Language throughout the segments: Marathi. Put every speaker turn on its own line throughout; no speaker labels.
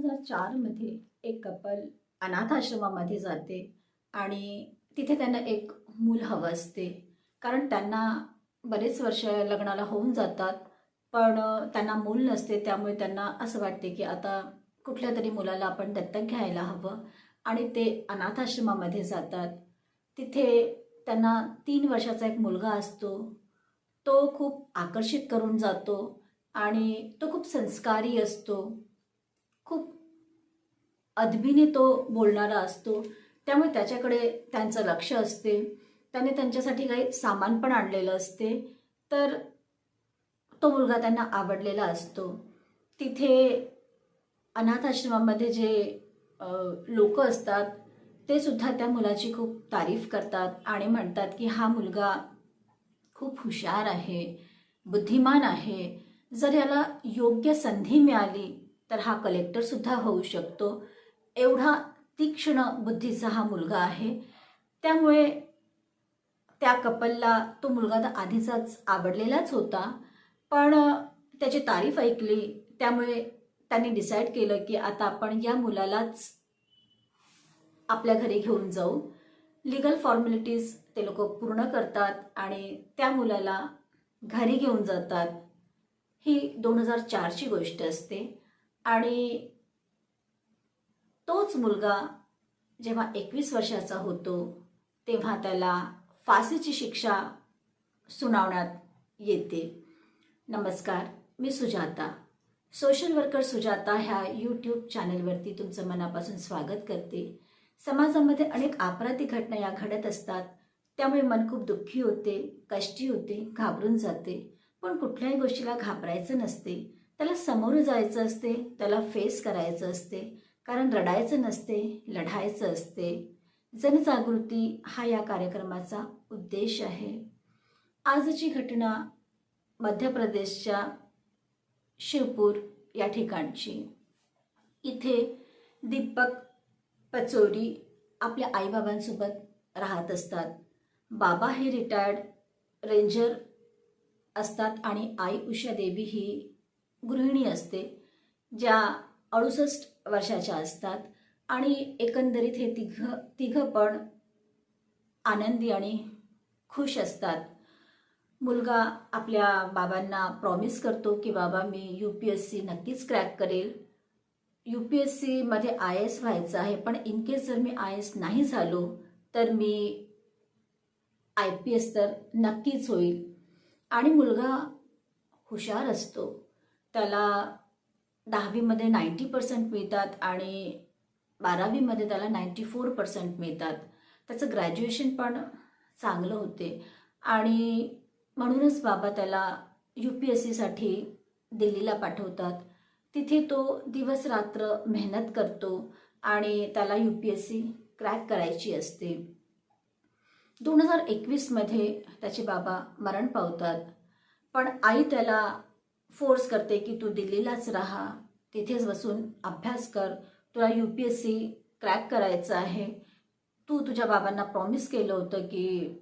हजार चारमध्ये एक कपल अनाथाश्रमामध्ये जाते आणि तिथे त्यांना एक मूल हवं असते. कारण त्यांना बरेच वर्ष लग्नाला होऊन जातात पण त्यांना मूल नसते त्यामुळे त्यांना असं वाटते की आता कुठल्या तरी मुलाला आपण दत्तक घ्यायला हवं. आणि ते अनाथाश्रमामध्ये जातात. तिथे त्यांना तीन वर्षाचा एक मुलगा असतो. तो खूप आकर्षित करून जातो आणि तो खूप संस्कारी असतो. खूप अदबीने तो बोलणारा असतो. त्यामुळे त्याच्याकडे त्यांचं लक्ष असते. त्याने त्यांच्यासाठी काही सामान पण आणलेलं असते. तर तो मुलगा त्यांना आवडलेला असतो. तिथे अनाथाश्रमामध्ये जे लोक असतात ते सुद्धा त्या मुलाची खूप तारीफ करतात आणि म्हणतात की हा मुलगा खूप हुशार आहे बुद्धिमान आहे. जर याला योग्य संधी मिळाली तर हा कलेक्टरसुद्धा होऊ शकतो. एवढा तीक्ष्ण बुद्धीचा हा मुलगा आहे. त्यामुळे त्या कपलला तो मुलगा तर आधीचाच आवडलेलाच होता. पण त्याची तारीफ ऐकली. त्यामुळे त्यांनी डिसाईड केलं की आता आपण या मुलालाच आपल्या घरी घेऊन जाऊ. लिगल फॉर्मॅलिटीज ते लोक पूर्ण करतात आणि त्या मुलाला घरी घेऊन जातात. ही दोन हजार चारची गोष्ट असते. आणि तोच मुलगा जेव्हा एकवीस वर्षाचा होतो तेव्हा त्याला फाशीची शिक्षा सुनावण्यात येते. नमस्कार मी सुजाता. सोशल वर्कर सुजाता ह्या यूट्यूब चॅनलवरती तुमचं मनापासून स्वागत करते. समाजामध्ये अनेक आपराधिक घटना या घडत असतात. त्यामुळे मन खूप दुःखी होते कष्टी होते घाबरून जाते. पण कुठल्याही गोष्टीला घाबरायचं नसते. त्याला समोर जायचं असते त्याला फेस करायचं असते कारण रडायचं नसते लढायचं असते. जनजागृती हा या कार्यक्रमाचा उद्देश आहे. आजची घटना मध्य प्रदेशच्या शिवपूर या ठिकाणची. इथे दीपक पचोरी आपल्या आईबाबांसोबत राहत असतात. बाबा हे रिटायर्ड रेंजर असतात आणि आई उषा देवी ही गृहिणी असते ज्या अडुसष्ट वर्षाच्या असतात आणि एकंदरीत हे तिघं तिघं पण आनंदी आणि खुश असतात. मुलगा आपल्या बाबांना प्रॉमिस करतो की बाबा मी यू पी एस सी नक्कीच क्रॅक करेल. यू पी एस सीमध्ये आय एस व्हायचं आहे पण इन केस जर मी आय एस नाही झालो तर मी आय पी एस तर नक्कीच होईल. आणि मुलगा हुशार असतो. त्याला दहावीमध्ये नाईंटी पर्सेंट मिळतात आणि बारावीमध्ये त्याला नाईंटी फोर पर्सेंट मिळतात. त्याचं ग्रॅज्युएशन पण चांगलं होते. आणि म्हणूनच बाबा त्याला यू पी एस सीसाठी दिल्लीला पाठवतात. तिथे तो दिवस रात्र मेहनत करतो आणि त्याला U P S C crack करायची असते. दोन हजार एकवीसमध्ये त्याचे बाबा मरण पावतात. पण आई त्याला फोर्स करते की तू दिल्लीलाच राहा. तिथेच बसून अभ्यास कर. तुला U P S C crack करायचं आहे. तू तुझ्या बाबांना प्रॉमिस केलं होतं की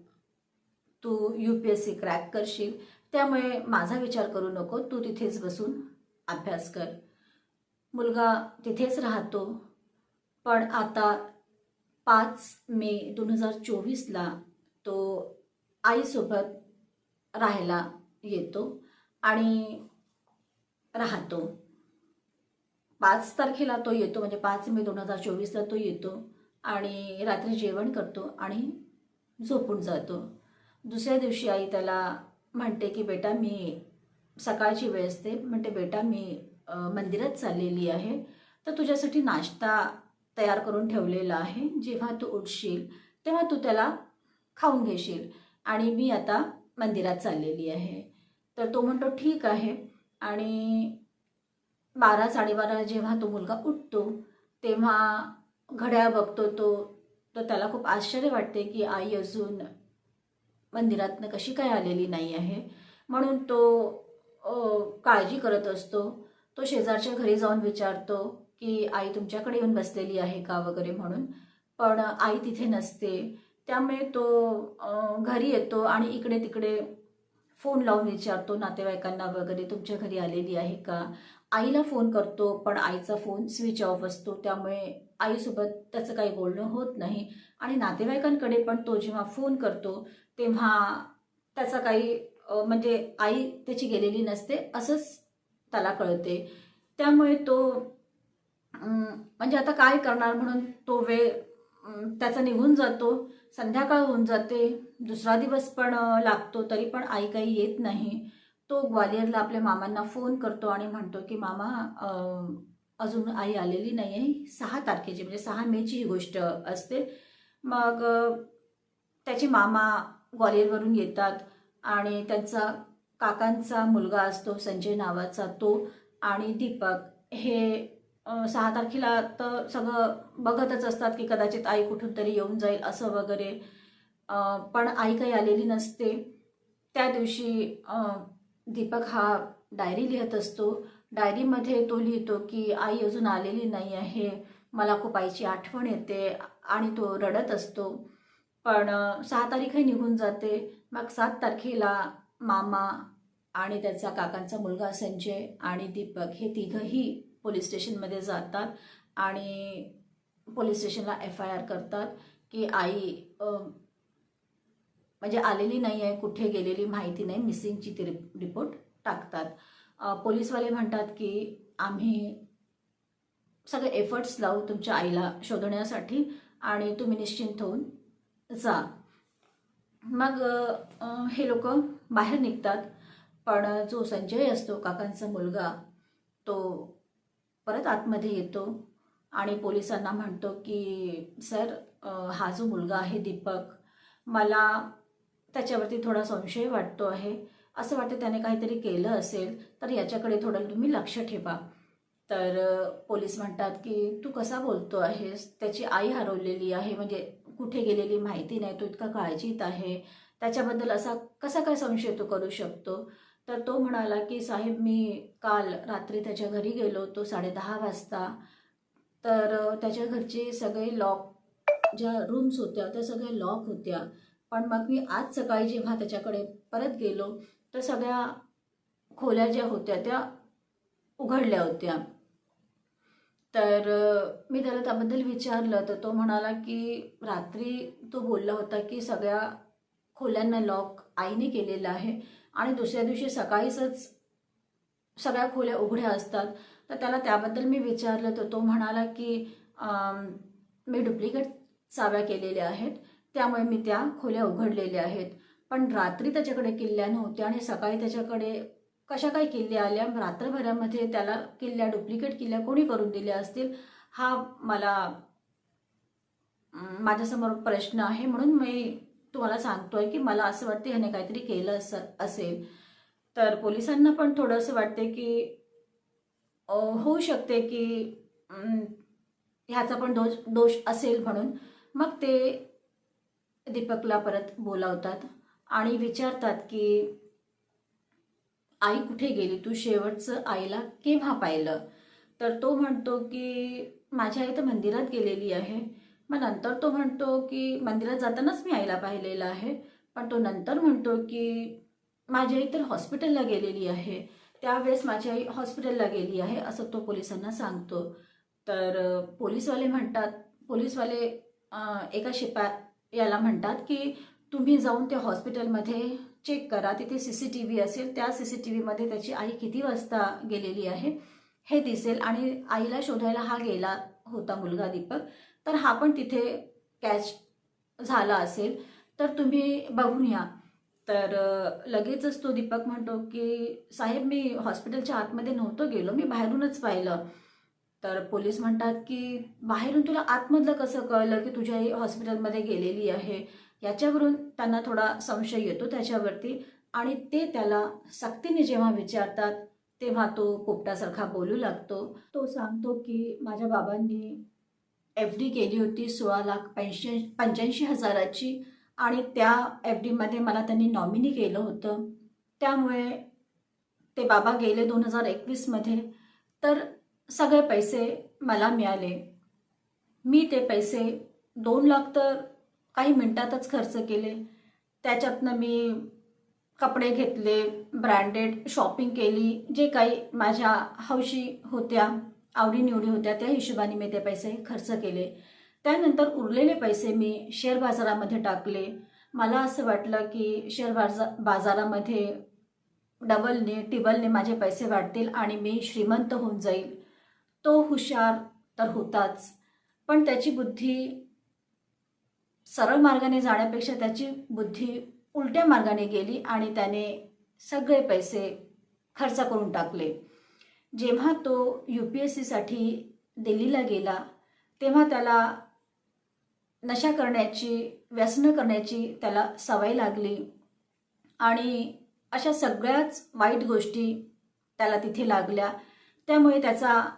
तू U P S C crack करशील. त्यामुळे माझा विचार करू नको. तू तिथेच बसून अभ्यास कर. मुलगा तिथेच राहतो. पण आता पाच मे दोन हजार चोवीसला तो आईसोबत राहायला येतो. आणि राहतो. पाच तारखेला तो येतो म्हणजे पाच मे दोन हजार चोवीसला तो येतो आणि रात्री जेवण करतो आणि झोपून जातो. दुसऱ्या दिवशी आई त्याला म्हणते की बेटा मी सकाळची वेळ असते. म्हणते बेटा मी मंदिरात चाललेली आहे. तर तुझ्यासाठी नाश्ता तयार करून ठेवलेला आहे. जेव्हा तू उठशील तेव्हा तू त्याला खाऊन घेशील आणि मी आता मंदिरात चाललेली आहे. तर तो म्हणतो ठीक आहे. आणि बारा साडेबारा जेव्हा तो मुलगा उठतो तेव्हा घड्याळ बघतो तो तर त्याला खूप आश्चर्य वाटते की आई अजून मंदिरातनं कशी काय आलेली नाही आहे. म्हणून तो काळजी करत असतो. तो शेजारच्या घरी जाऊन विचारतो की आई तुमच्याकडे येऊन बसलेली आहे का? वगैरे म्हणून. पण आई तिथे नसते. त्यामुळे तो घरी येतो आणि इकडे तिकडे फोन लावून विचारतो नातेवाईकांना वगैरे तुमच्या घरी आलेली आहे का? आईला फोन करतो पण आईचा फोन स्विच ऑफ असतो. त्यामुळे आईसोबत त्याचं काही बोलणं होत नाही. आणि नातेवाईकांकडे पण तो जेव्हा फोन करतो तेव्हा त्याचा काही म्हणजे आई त्याची गेलेली नसते असंच त्याला कळते. त्यामुळे तो म्हणजे आता काय करणार म्हणून तो वेळ त्याचा निघून जातो संध्याकाळ होऊन जाते. दुसरा दिवस पण लागतो तरी पण आई काही येत नाही. तो ग्वालियरला आपल्या मामांना फोन करतो आणि म्हणतो की मामा अजून आई आलेली नाही आहे सहा तारखेची म्हणजे सहा मेची ही गोष्ट असते. मग त्याचे मामा ग्वालियरवरून येतात आणि त्यांचा काकांचा मुलगा असतो संजय नावाचा तो आणि दीपक. हे सहा तारखेला तर सगळं बघतच असतात की कदाचित आई कुठून तरी येऊन जाईल असं वगैरे. पण आई काही आलेली नसते. त्या दिवशी दीपक हा डायरी लिहित असतो. डायरीमध्ये तो लिहितो की आई अजून आलेली नाही आहे. मला खूप आईची आठवण येते आणि तो रडत असतो. पण सहा तारीखही निघून जाते. मग सात तारखेला मामा आणि त्याचा काकांचा मुलगा संजय आणि दीपक हे तिघंही पोलीस स्टेशनमध्ये जातात आणि पोलीस स्टेशनला एफ आय आर करतात की आई म्हणजे आलेली नाही आहे कुठे गेलेली माहिती नाही मिसिंगची ती रिपोर्ट टाकतात. पोलीसवाले म्हणतात की आम्ही सगळे एफर्ट्स लावू तुमच्या आईला शोधण्यासाठी आणि तुम्ही निश्चिंत होऊन जा. मग हे लोक बाहेर निघतात. पण जो संजय असतो काकांचा मुलगा तो परत आतमध्ये येतो आणि पोलिसांना म्हणतो की सर हा जो मुलगा आहे दीपक मला त्याच्यावरती थोडा संशय वाटतो आहे. असं वाटतं त्याने काहीतरी केलं असेल तर याच्याकडे थोडं तुम्ही लक्ष ठेवा. तर पोलीस म्हणतात की तू कसा बोलतो आहेस? त्याची आई हरवलेली आहे म्हणजे कुठे गेलेली माहिती नाही तो इतका काळजीत आहे. त्याच्याबद्दल असा कसा काय संशय तो करू शकतो? तर तो म्हणाला की साहेब मी काल रात्री त्याच्या घरी गेलो होतो साडेदहा वाजता. तर त्याच्या घरचे सगळे लॉक ज्या रूम्स होत्या त्या सगळ्या लॉक होत्या. पण मग मी आज सकाळी जेव्हा त्याच्याकडे परत गेलो तर सगळ्या खोल्या ज्या होत्या त्या उघडल्या होत्या. तर मी त्याला त्याबद्दल विचारलं तर तो म्हणाला की रात्री तो बोलला होता की सगळ्या खोल्यांना लॉक आईने केलेलं आहे आणि दुसऱ्या दिवशी सकाळीच सगळ्या खोल्या उघड्या असतात. तर त्याला त्याबद्दल मी विचारलं तर तो म्हणाला की मी डुप्लिकेट चाव्या केलेल्या आहेत. त्यामुळे मी त्या खोल्या उघडलेल्या आहेत. पण रात्री त्याच्याकडे किल्ल्या नव्हत्या आणि सकाळी त्याच्याकडे कशा काही किल्ल्या आल्या? रात्रभरामध्ये त्याला किल्ल्या डुप्लिकेट किल्ल्या कोणी करून दिल्या असतील? हा मला माझ्यासमोर प्रश्न आहे. म्हणून मी तुम्हाला सांगतोय की मला असं वाटतं ह्याने काहीतरी केलं अस असेल. तर पोलिसांना पण थोडंसं वाटते की होऊ शकते की ह्याचा पण दोष दोष असेल म्हणून. मग ते दीपकला परत बोलावतात आणि विचारतात की आई कुठे गेली? तू शेवटचं आईला केव्हा पाहिलं? तर तो म्हणतो की माझी आई तर मंदिरात गेलेली आहे. मग नंतर तो म्हणतो की मंदिरात जातानाच मी आईला पाहिलेलं आहे. पण तो नंतर म्हणतो की माझी आई तर हॉस्पिटलला गेलेली आहे. त्यावेळेस माझी आई हॉस्पिटलला गेली आहे असं तो पोलिसांना सांगतो. तर पोलिसवाले पोलीसवाले म्हणतात पोलिसवाले एका शिपा याला म्हणतात की तुम्ही जाऊन त्या हॉस्पिटलमध्ये चेक करा. तिथे सी सी टी व्ही असेल त्या सी सी टी व्हीमध्ये त्याची आई किती वाजता गेलेली आहे हे दिसेल. आणि आईला शोधायला हा गेला होता मुलगा दीपक. तर हा पण तिथे कॅच झाला असेल. तर तुम्ही बघून या. तर लगेचच तो दीपक म्हणतो की साहेब मी हॉस्पिटलच्या आतमध्ये नव्हतो गेलो. मी बाहेरूनच पाहिलं. तर पोलीस म्हणतात की बाहेरून तुला आतमधलं कसं कळलं की तुझ्या आई हॉस्पिटलमध्ये गेलेली आहे? याच्यावरून त्यांना थोडा संशय येतो त्याच्यावरती. आणि ते त्याला सक्तीने जेव्हा विचारतात तेव्हा तो पोपटासारखा बोलू लागतो. तो सांगतो की माझ्या बाबांनी एफ डी केली होती सोळा लाख पंच्या पंच्याऐंशी हजाराची आणि त्या एफ डीमध्ये मला त्यांनी नॉमिनी केलं होतं. त्यामुळे ते बाबा गेले दोन हजार एकवीसमध्ये. तर सगळे पैसे मला मिळाले. मी ते पैसे दोन लाख तर काही मिनटातच खर्च केले. त्याच्यातनं मी कपडे घेतले ब्रँडेड शॉपिंग केली जे काही माझ्या हौशी होत्या आवडीनिवडी होत्या त्या हिशोबाने मी ते पैसे खर्च केले. त्यानंतर उरलेले पैसे मी शेअर बाजारामध्ये टाकले. मला असं वाटलं की शेअर बाजा बाजारामध्ये डबलने टिबलने माझे पैसे वाढतील आणि मी श्रीमंत होऊन जाईल. तो हुशार तर होताच. पण त्याची बुद्धी सरळ मार्गाने जाण्यापेक्षा त्याची बुद्धी उलट्या मार्गाने गेली आणि त्याने सगळे पैसे खर्च करून टाकले. जेव्हा तो यू पी एस सीसाठी दिल्लीला गेला तेव्हा त्याला नशा करण्याची व्यसनं करण्याची त्याला सवय लागली आणि अशा सगळ्याच वाईट गोष्टी त्याला तिथे लागल्या. त्यामुळे त्याचा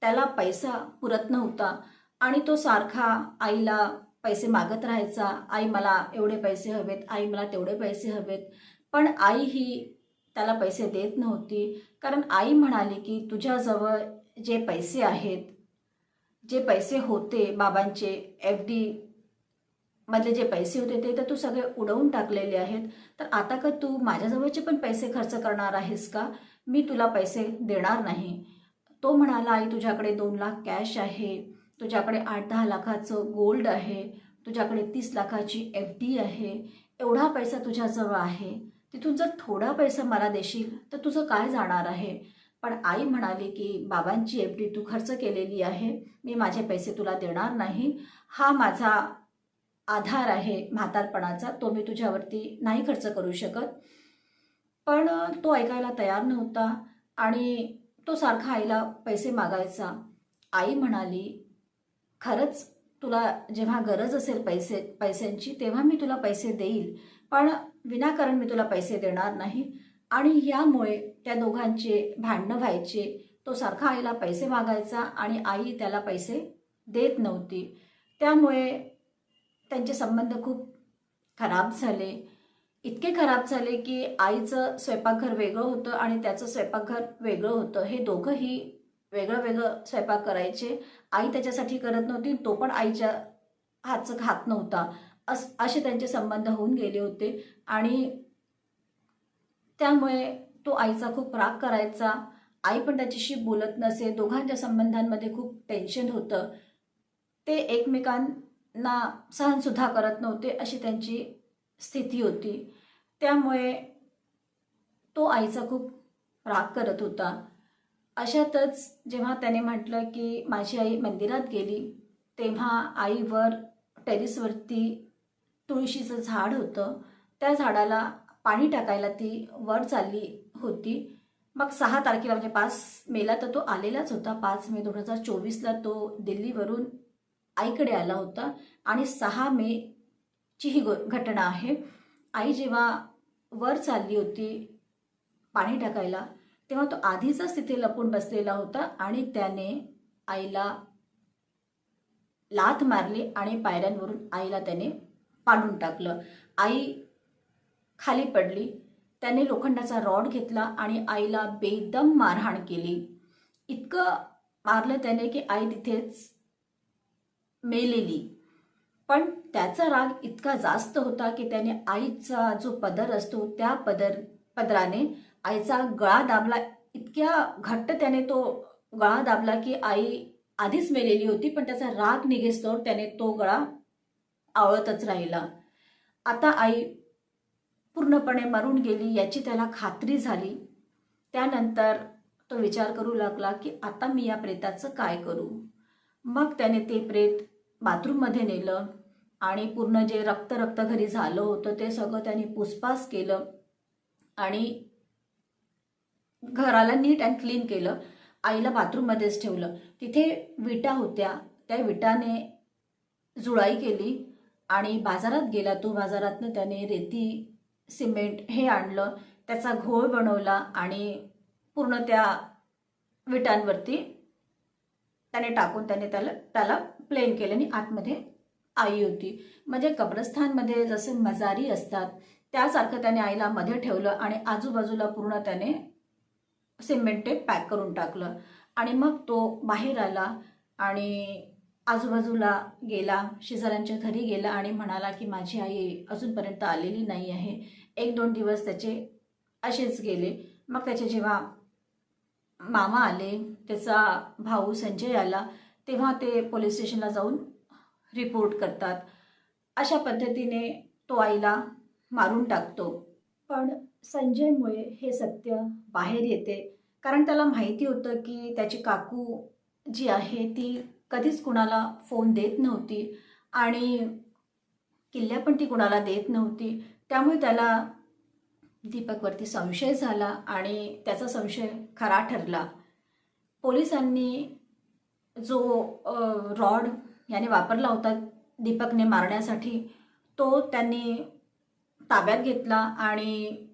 त्याला पैसा पुरत नव्हता. आणि तो सारखा आईला पैसे मागत राहायचा. आई मला एवढे पैसे हवेत आई मला तेवढे पैसे हवेत. पण आई ही त्याला पैसे देत नव्हती. कारण आई म्हणाली की तुझ्याजवळ जे पैसे आहेत जे पैसे होते बाबांचे एफ डी मधले जे पैसे होते ते तर तू सगळे उडवून टाकलेले आहेत. तर आता का तू माझ्याजवळचे पण पैसे खर्च करणार आहेस का? मी तुला पैसे देणार नाही. तो म्हणाला आई तुझ्याकडे दोन लाख कॅश आहे. तुझ्याकडे आठ दहा लाखाचं गोल्ड आहे. तुझ्याकडे तीस लाखाची एफ डी आहे. एवढा पैसा तुझ्याजवळ आहे. तिथून जर थोडा पैसा मला देशील तर तुझं काय जाणार आहे? पण आई म्हणाली की बाबांची एफ डी तू खर्च केलेली आहे. मी माझे पैसे तुला देणार नाही. हा माझा आधार आहे म्हातारपणाचा. तो मी तुझ्यावरती नाही खर्च करू शकत. पण तो ऐकायला तयार नव्हता आणि तो सारखा आईला पैसे मागायचा. आई म्हणाली खरंच तुला जेव्हा गरज असेल पैसे पैशांची तेव्हा मी तुला पैसे देईल. पण विनाकारण मी तुला पैसे देणार नाही. आणि यामुळे त्या दोघांचे भांडणं व्हायचे. तो सारखा आईला पैसे मागायचा आणि आई त्याला पैसे देत नव्हती. त्यामुळे त्यांचे संबंध खूप खराब झाले. इतके खराब झाले की आईचं स्वयंपाकघर वेगळं होतं आणि त्याचं स्वयंपाकघर वेगळं होतं. हे दोघंही वेगळं वेगळं स्वयंपाक करायचे. आई त्याच्यासाठी करत नव्हती तो पण आईच्या हातचं खात नव्हता. अस असे त्यांचे संबंध होऊन गेले होते. आणि त्यामुळे तो आईचा खूप राग करायचा. आई पण त्याच्याशी बोलत नसे. दोघांच्या संबंधांमध्ये खूप टेन्शन होतं. ते एकमेकांना सहनसुद्धा करत नव्हते अशी त्यांची स्थिती होती. त्यामुळे तो आईचा खूप राग करत होता. अशातच जेव्हा त्याने म्हटलं की माझी आई मंदिरात गेली तेव्हा आईवर टेरिसवरती तुळशीचं झाड होतं. त्या झाडाला पाणी टाकायला ती वर चालली होती. मग सहा तारखेला म्हणजे पाच मेला तर तो आलेलाच होता. पाच मे दोन हजार चोवीसला तो दिल्लीवरून आईकडे आला होता आणि सहा मे ची ही गो घटना आहे. आई जेव्हा वर चालली होती पाणी टाकायला तेव्हा तो आधीचाच तिथे लपून बसलेला होता आणि त्याने आईला लाथ मारली आणि पायऱ्यांवरून आईला त्याने पाडून टाकलं. आई खाली पडली त्याने लोखंडाचा रॉड घेतला आणि आईला बेदम मारहाण केली. इतकं मारलं त्याने की आई तिथेच मेलेली. पण त्याचा राग इतका जास्त होता की त्याने आईचा जो पदर असतो त्या पदर पदराने आईचा गळा दाबला. इतक्या घट्ट त्याने तो गळा दाबला की आई आधीच मेलेली होती पण त्याचा राग निघेस्तोवर त्याने तो गळा आवळतच राहिला. आता आई पूर्णपणे मरून गेली याची त्याला खात्री झाली. त्यानंतर तो विचार करू लागला की आता मी या प्रेताचं काय करू? मग त्याने ते प्रेत बाथरूममध्ये नेलं. आणि पूर्ण जे रक्त रक्त घरी झालं होतं ते सगळं त्याने पुसपास केलं आणि घराला नीट अँड क्लीन केलं. आईला बाथरूममध्येच ठेवलं. तिथे विटा होत्या. त्या विटाने जुळाई केली आणि बाजारात गेला तो. बाजारातनं त्याने रेती सिमेंट हे आणलं. त्याचा घोळ बनवला आणि पूर्ण त्या विटांवरती त्याने टाकून त्याने त्याला त्याला प्लेन केलं आणि आतमध्ये आई होती. म्हणजे कब्रस्थानमध्ये जसे मजारी असतात त्यासारखं त्याने आईला मध्ये ठेवलं आणि आजूबाजूला पूर्ण त्याने सिमेंट टेप पॅक करून टाकलं. आणि मग तो बाहेर आला आणि आजूबाजूला गेला शेजाऱ्यांच्या घरी गेला आणि म्हणाला की माझी आई अजूनपर्यंत आलेली नाही आहे. एक दोन दिवस त्याचे असेच गेले. मग त्याचे जेव्हा मामा आले त्याचा भाऊ संजय आला तेव्हा ते पोलीस स्टेशनला जाऊन रिपोर्ट करतात. अशा पद्धतीने तो आईला मारून टाकतो. पण संजयमुळे हे सत्य बाहेर येते. कारण त्याला माहिती होतं की त्याची काकू जी आहे ती कधीच कुणाला फोन देत नव्हती. आणि किल्ल्या पण ती कुणाला देत नव्हती. त्यामुळे त्याला दीपकवरती संशय झाला आणि त्याचा संशय खरा ठरला. पोलिसांनी जो रॉड याने वापरला होता दीपकने मारण्यासाठी. तो त्यांनी ताब्यात घेतला आणि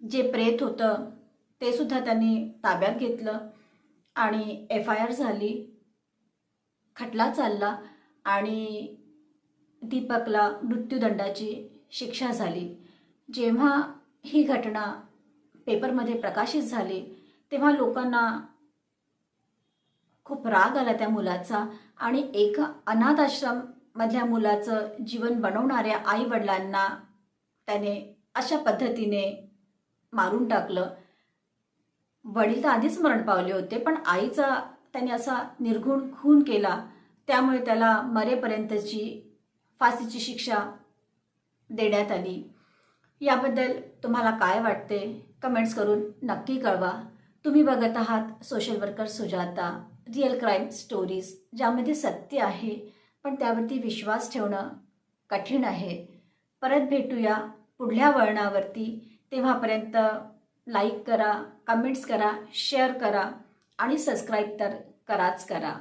जे प्रेत होतं ते सुद्धा त्यांनी ताब्यात घेतलं आणि एफ आय आर झाली खटला चालला आणि दीपकला मृत्यूदंडाची शिक्षा झाली. जेव्हा ही घटना पेपरमध्ये प्रकाशित झाली तेव्हा लोकांना खूप राग आला त्या मुलाचा. आणि एका अनाथ आश्रममधल्या मुलाचं जीवन बनवणाऱ्या आई वडिलांना त्याने अशा पद्धतीने मारून टाकलं. वडील तर आधीच मरण पावले होते पण आईचा त्याने असा निर्घुण खून केला त्यामुळे त्याला मरेपर्यंतची फाशीची शिक्षा देण्यात आली. याबद्दल तुम्हाला काय वाटते? कमेंट्स करून नक्की कळवा. तुम्ही बघत आहात social worker Sujata. Real crime stories ज्यामध्ये सत्य आहे पण त्यावरती विश्वास ठेवणं कठीण आहे. परत भेटूया पुढल्या वळणावरती. तेव्हापर्यंत लाईक करा कमेंट्स करा शेअर करा आणि सबस्क्राईब तर कराच करा.